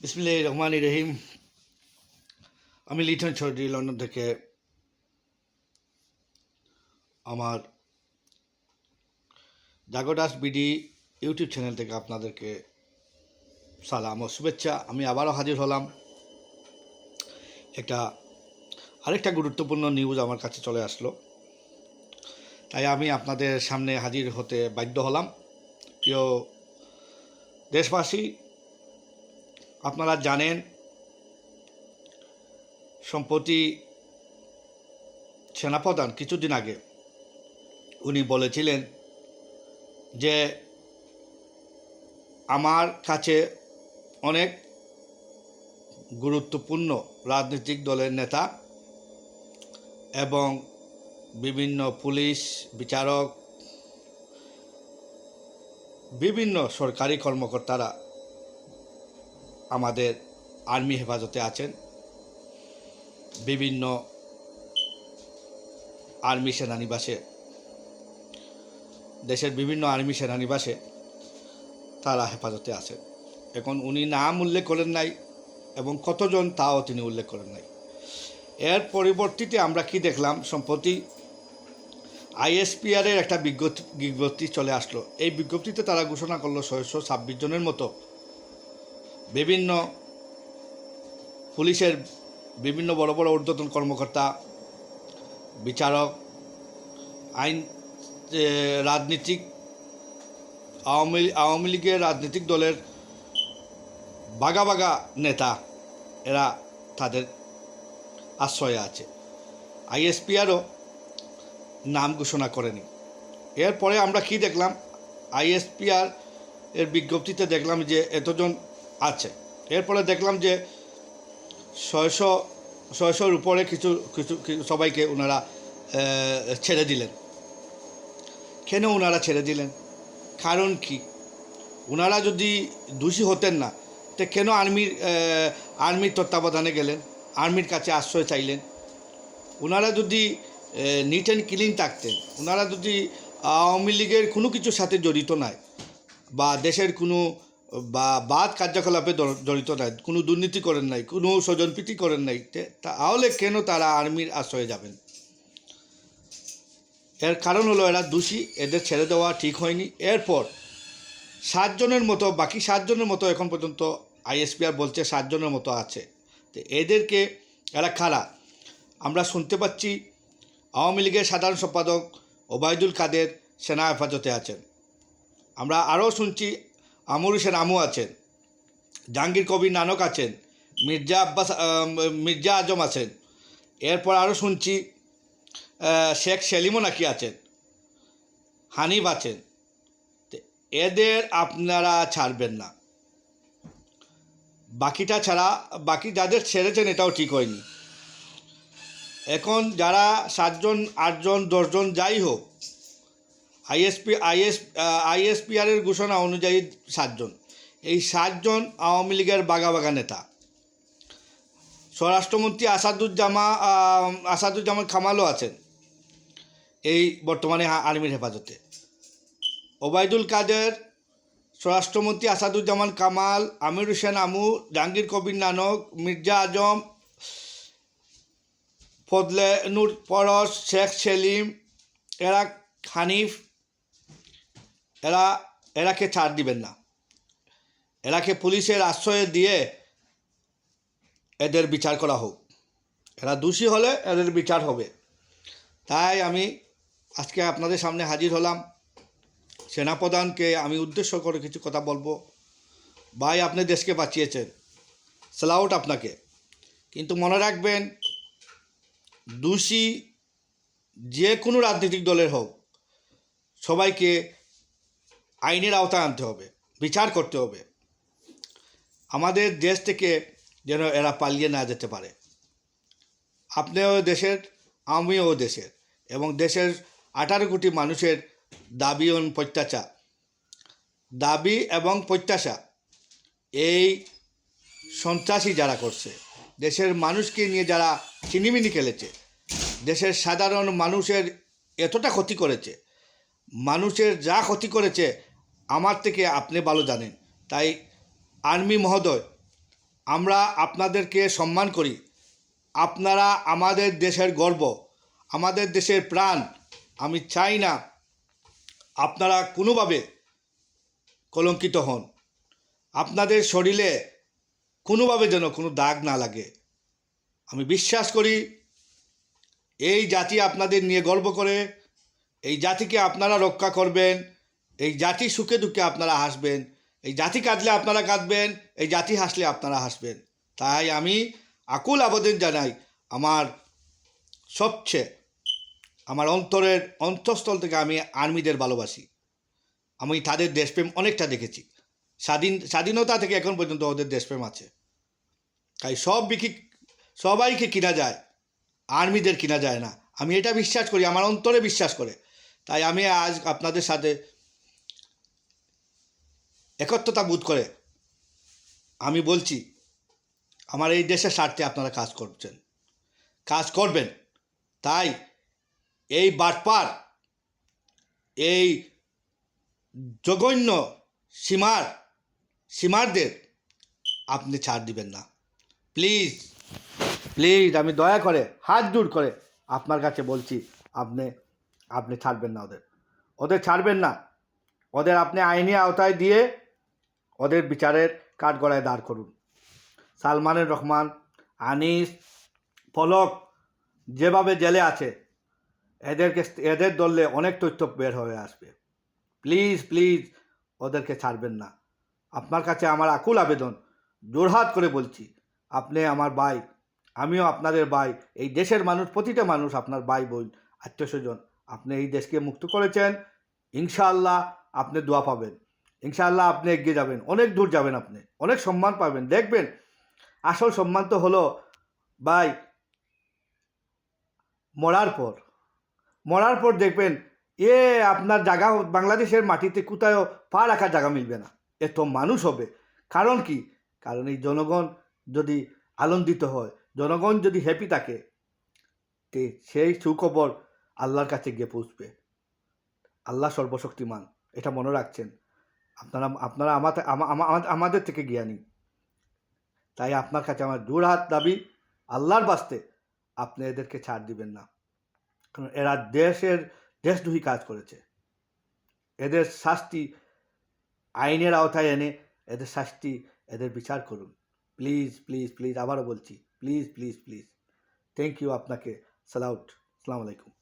বিসমিল্লাহ রহমান রহিম আমি লিটন চৌধুরী লন্ডন থেকে আমার জাগোদাস বিডি ইউটিউব চ্যানেল থেকে আপনাদেরকে সালাম ও শুভেচ্ছা। আমি আবারও হাজির হলাম। একটা আরেকটা গুরুত্বপূর্ণ নিউজ আমার কাছে চলে আসলো। তাই আমি আপনাদের সামনে হাজির হতে বাধ্য হলাম। প্রিয় দেশবাসী আপনারা জানেন, সম্প্রতি সেনাপ্রধান কিছুদিন আগে উনি বলেছিলেন যে আমার কাছে অনেক গুরুত্বপূর্ণ রাজনৈতিক দলের নেতা এবং বিভিন্ন পুলিশ, বিচারক, বিভিন্ন সরকারি কর্মকর্তারা আমাদের আর্মি হেফাজতে আছেন। বিভিন্ন আর্মি সেনানিবাসে, দেশের বিভিন্ন আর্মি সেনানিবাসে তারা হেফাজতে আছেন। এখন উনি নাম উল্লেখ করেন নাই এবং কতজন তাও তিনি উল্লেখ করেন নাই। এর পরিবর্তিতে আমরা কি দেখলাম, সম্প্রতি আইএসপিআরের একটা বিজ্ঞপ্তি বিজ্ঞপ্তি চলে আসলো। এই বিজ্ঞপ্তিতে তারা ঘোষণা করল ছয়শো ছাব্বিশ জনের মতো বিভিন্ন পুলিশের বিভিন্ন বড় বড় ঊর্ধ্বতন কর্মকর্তা, বিচারক, আইন রাজনীতিক, আওয়ামী আওয়ামী লীগের রাজনৈতিক দলের বাগা বাগা নেতা, এরা তাদের আশ্রয়ে আছে। আইএসপিআরও নাম ঘোষণা করেনি। এরপরে আমরা কি দেখলাম? আইএসপিআর এর বিজ্ঞপ্তিতে দেখলাম যে এতজন আছে। এরপরে দেখলাম যে ছয়শো, ছয়শোর উপরে কিছু কিছু সবাইকে ওনারা ছেড়ে দিলেন। কেন ওনারা ছেড়ে দিলেন? কারণ কি? ওনারা যদি দোষী হতেন না, তো কেন আর্মির আর্মির তত্ত্বাবধানে গেলেন? আর্মির কাছে আশ্রয় চাইলেন? ওনারা যদি নিট অ্যান্ড ক্লিন থাকতেন ওনারা যদি আওয়ামী লীগের কোনো কিছুর সাথে জড়িত নয় বা দেশের কোনো বা বাদ কার্যকলাপে জড়িত নাই, কোনো দুর্নীতি করেন নাই, কোনো স্বজনপ্রীতি করেন নাই তাহলে কেন তারা আর্মির আশ্রয়ে যাবেন? এর কারণ হলো এরা দোষী, এদের ছেড়ে দেওয়া ঠিক হয়নি। এরপর সাতজনের মতো, বাকি সাতজনের মতো এখন পর্যন্ত আইএসপিআর বলছে সাতজনের মতো আছে। তো এদেরকে এরা খারা আমরা শুনতে পাচ্ছি আওয়ামী লীগের সাধারণ সম্পাদক ওবায়দুল কাদের সেনা হেফাজতে আছেন। আমরা আরও শুনছি আমর হোসেন আমু আছেন, জাহাঙ্গীর কবির নানক আছেন, মির্জা আব্বাস মির্জা আজম আছেন। এরপর আরও শুনছি শেখ সেলিমও নাকি আছেন, হানিফ আছেন। এদের আপনারা ছাড়বেন না। বাকিটা ছাড়া, বাকি যাদের ছেড়েছেন এটাও ঠিক হয়নি। এখন যারা সাতজন, আটজন, দশজন যাই হোক আইএসপি, আইএস আইএসপিআরের ঘোষণা অনুযায়ী সাতজন। এই সাতজন আওয়ামী লীগের বাগা বাগা নেতা। স্বরাষ্ট্রমন্ত্রী আসাদুজ্জামা আসাদুজ্জামান খামালও আছেন এই বর্তমানে আর্মির হেফাজতে। ওবায়দুল কাদের, স্বরাষ্ট্রমন্ত্রী আসাদুজ্জামান কামাল আমির হোসেন আমু, জাহাঙ্গীর কবির নানক, মির্জা আজম ফদলে নূর পরশ, শেখ সেলিম এরা হানিফ এরা, এরাকে ছাড় দিবেন না। এরাকে পুলিশের আশ্রয়ে দিয়ে এদের বিচার করা হোক। এরা দোষী হলে এদের বিচার হবে। তাই আমি আজকে আপনাদের সামনে হাজির হলাম। সেনাপ্রধানকে আমি উদ্দেশ্য করে কিছু কথা বলব। ভাই, আপনি দেশকে বাঁচিয়েছেন। স্যালাউট আপনাকে। কিন্তু মনে রাখবেন, দোষী যে কোনো রাজনৈতিক দলের হোক, সবাইকে আইনের আওতায় আনতে হবে, বিচার করতে হবে। আমাদের দেশ থেকে যেন এরা পালিয়ে না যেতে পারে। আপনিও দেশের, আমিও দেশের এবং দেশের আঠারো কোটি মানুষের দাবি ও প্রত্যাশা। দাবি এবং প্রত্যাশা, এই সন্ত্রাসী যারা করছে, দেশের মানুষকে নিয়ে যারা চিনিমিনি খেলেছে, দেশের সাধারণ মানুষের এতটা ক্ষতি করেছে, মানুষের যা ক্ষতি করেছে আমার থেকে আপনি ভালো জানেন। তাই আর্মি মহোদয়, আমরা আপনাদেরকে সম্মান করি। আপনারা আমাদের দেশের গর্ব, আমাদের দেশের প্রাণ। আমি চাই না আপনারা কোনোভাবে কলঙ্কিত হন। আপনাদের শরীরে কোনোভাবে যেন কোনো দাগ না লাগে। আমি বিশ্বাস করি, এই জাতি আপনাদের নিয়ে গর্ব করে, এই জাতিকে আপনারা রক্ষা করবেন। এই জাতি সুখে দুঃখে আপনারা হাসবেন, এই জাতি কাঁদলে আপনারা কাঁদবেন, এই জাতি হাসলে আপনারা হাসবেন। তাই আমি আকুল আবেদন জানাই, আমার সবচেয়ে আমার অন্তরের অন্তঃস্থল থেকে আমি আর্মিদের ভালোবাসি। আমি তাদের দেশপ্রেম অনেকটা দেখেছি। স্বাধীন, স্বাধীনতা থেকে এখন পর্যন্ত ওদের দেশপ্রেম আছে। তাই সব বিক্রি সবাইকে কিনা যায়, আর্মিদের কিনা যায় না। আমি এটা বিশ্বাস করি, আমার অন্তরে বিশ্বাস করে। তাই আমি আজ আপনাদের সাথে একত্রতা বোধ করে। আমি বলছি, আমার এই দেশের স্বার্থে আপনারা কাজ করছেন। কাজ করবেন। তাই এই বাটপার, এই জঘন্য সীমার, সীমারদের আপনি ছাড় দিবেন না। প্লিজ প্লিজ, আমি দয়া করে, হাত জোর করে আপনার কাছে বলছি, আপনি আপনি ছাড়বেন না ওদের। ওদের ছাড়বেন না। ওদের আপনি আইনি আওতায় দিয়ে ওদের বিচারের কাঠগড়ায় দাঁড় করুন। সালমানের রহমান, আনিস পলক যেভাবে জেলে আছে, এদেরকে এদের দললে অনেক তথ্য বের হয়ে আসবে। প্লিজ প্লিজ ওদেরকে ছাড়বেন না। আপনার কাছে আমার আকুল আবেদন। জোরহাত করে বলছি, আপনি আমার ভাই, আমিও আপনাদের ভাই, এই দেশের মানুষ, প্রতিটা মানুষ আপনার ভাই, বোন, আত্মীয় স্বজন, আপনি এই দেশকে মুক্ত করেছেন, ইনশাআল্লাহ আপনি দোয়া পাবেন। ইনশাআল্লাহ আপনি এগিয়ে যাবেন। অনেক দূর যাবেন আপনি। অনেক সম্মান পাবেন। দেখবেন, আসল সম্মান তো হলো ভাই, মরার পর। মরার পর দেখবেন, এ আপনার জায়গা বাংলাদেশের মাটিতে কোথাও পা রাখার জায়গা মিলবে না। এত মানুষ হবে। কারণ কি? কারণ এই জনগণ যদি আনন্দিত হয়, জনগণ যদি হ্যাপি থাকে, তে সেই সুখবর আল্লাহর কাছে গিয়ে পৌঁছবে। আল্লাহ সর্বশক্তিমান, এটা মনে রাখছেন। আপনারা আপনারা আমাদের আমা- আমা- আমা- আমাদের থেকে জ্ঞানী। তাই আপনার কাছে আমার হাত দাবি, আল্লাহর বাস্তে আপনি এদেরকে ছাড় দিবেন না। কারণ এরা দেশের, দেশদ্রোহী কাজ করেছে। এদের শাস্তি আইনের আওতায় এনে এদের শাস্তি, এদের বিচার করুন। প্লিজ প্লিজ প্লিজ, আবারও বলছি, please please please. Thank you আপনাকে। সালাউট। সালাম আলাইকুম।